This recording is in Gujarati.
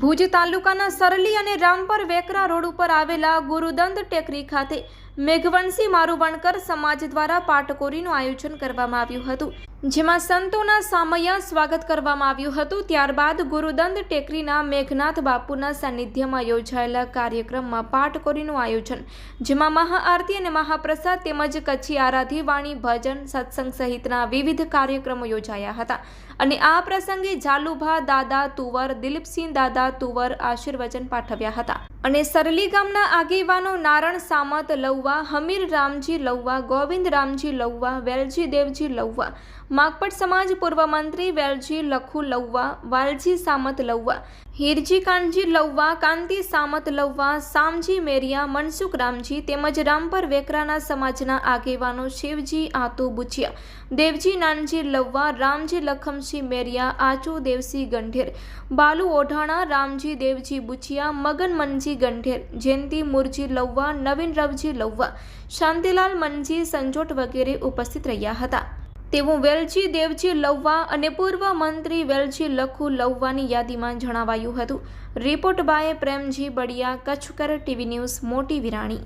ભુજ તાલુકાના સરલી અને રામપર વેકરા રોડ ઉપર આવેલા ગુરુદંત ટેકરી ખાતે મેઘવંશી મારુવણકર સમાજ દ્વારા પાટકોરીનું આયોજન કરવામાં આવ્યું હતું. જેમાં સંતોના સામયા સ્વાગત કરવામાં આવ્યું હતું. ત્યારબાદ ગુરુદંદ ટેકરીના મેઘનાથ બાપુના સાનિધ્યમાં યોજાયેલા કાર્યક્રમમાં પાટકોરીનું આયોજન, જેમાં મહાઆરતી અને મહાપ્રસાદ તેમજ કચ્છી આરાધી, વાણી, ભજન, સત્સંગ સહિતના વિવિધ કાર્યક્રમો યોજાયા હતા. અને આ પ્રસંગે જાલુભા દાદા તુવર, દિલીપસિંહ દાદા તુવર આશીર્વચન પાઠવ્યા હતા. અને સરલી ગામના આગેવાનો નારણ સામત લવવા હમીર રામજી લવવા ગોવિંદ રામજી લવવા વેલજી દેવજી લવવા માગપટ સમાજ પૂર્વ મંત્રી વેલજી લખુ લવવા વાલજી સામત લૌવા હીરજી કાનજી લવવા, કાંતિ સામત લવવા, સામજી મેરિયા, મનસુખ રામજી તેમજ રામપર વેકરાના સમાજના આગેવાનો શિવજી આતુ બુચિયા. દેવજી નાનજી લવવા, રામજી લખમસિંહ મેરિયા, આચુ દેવસિંહ ગંઢેર. બાલુ ઓઢાણા, રામજી દેવજી બુચિયા, મગન મનજી ગંઢેર. જયંતિ મુરજી લવવા, નવીન રવજી લવવા. શાંતિલાલ મનજી, સંજોટ વગેરે ઉપસ્થિત રહ્યા હતા. તેવું વેલજી દેવજી લવવા અને પૂર્વ મંત્રી વેલજી લખુ લવવાની યાદીમાં જણાવાયું હતું. રિપોર્ટ બાય પ્રેમજી બડિયા, કચ્છકર ટીવી ન્યૂઝ, મોટી વિરાણી.